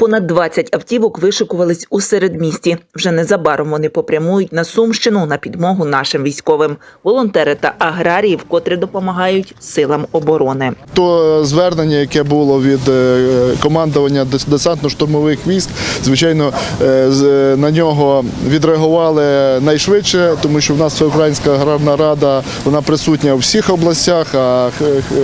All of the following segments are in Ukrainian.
Понад 20 автівок вишикувались у середмісті. Вже незабаром вони попрямують на Сумщину на підмогу нашим військовим. Волонтери та аграрії вкотре допомагають силам оборони. То звернення, яке було від е, командування дес- десантно-штурмових військ, звичайно, е, на нього відреагували найшвидше, тому що в нас Всеукраїнська аграрна рада вона присутня у всіх областях. А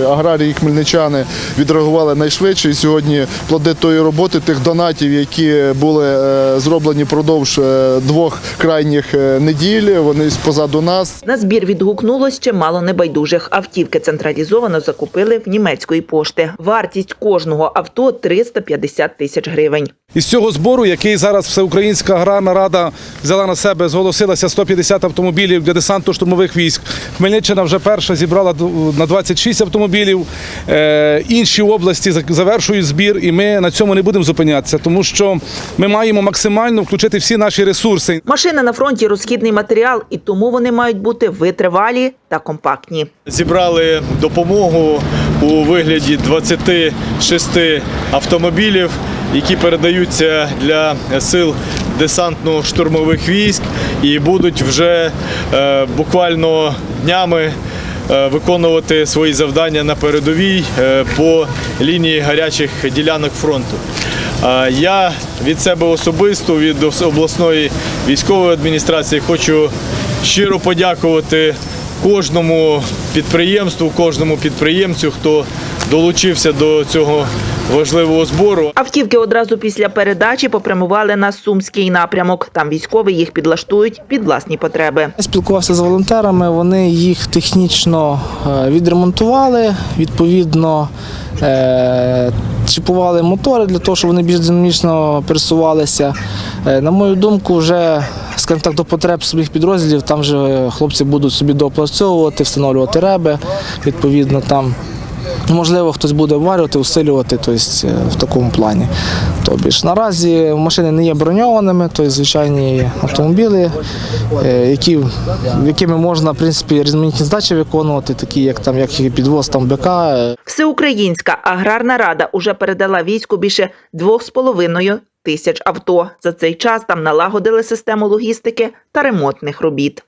аграрії хмельничани відреагували найшвидше. І сьогодні плоди тої роботи, тих донатів, які були е, зроблені впродовж е, двох крайніх е, неділь, вони позаду нас. На збір відгукнулось чимало небайдужих. Автівки централізовано закупили в німецької пошти. Вартість кожного авто 350 тисяч гривень. Із цього збору, який зараз Всеукраїнська аграрна рада взяла на себе, зголосилася 150 автомобілів для десанту штурмових військ. Хмельниччина вже перша зібрала на 26 автомобілів. Інші області завершують збір, і ми на цьому не будемо зупинятися, тому що ми маємо максимально включити всі наші ресурси. Машина на фронті розхідний матеріал, і тому вони мають бути витривалі та компактні. Зібрали допомогу у вигляді 26 автомобілів, які передаються для сил десантно-штурмових військ і будуть вже е, буквально днями е, виконувати свої завдання на передовій е, по лінії гарячих ділянок фронту. Я від себе особисто, від обласної військової адміністрації хочу щиро подякувати кожному підприємству, кожному підприємцю, хто долучився до цього важливого збору. Автівки одразу після передачі попрямували на сумський напрямок. Там військові їх підлаштують під власні потреби. Я спілкувався з волонтерами, вони їх технічно е, відремонтували, відповідно е, чіпували мотори для того, щоб вони більш динамічно пересувалися. Е, На мою думку, вже скажімо так, до потреб своїх підрозділів там вже хлопці будуть собі доопрацьовувати, встановлювати реби, відповідно там. Можливо, хтось буде обварювати, усилювати тобто, в такому плані. Тобі ж наразі машини не є броньованими, тобто звичайні автомобілі, е, які, якими можна в принципі, різноманітні здачі виконувати, такі як там як підвоз там БК, е, Всеукраїнська аграрна рада уже передала війську більше 2,5 тисяч авто. За цей час там налагодили систему логістики та ремонтних робіт.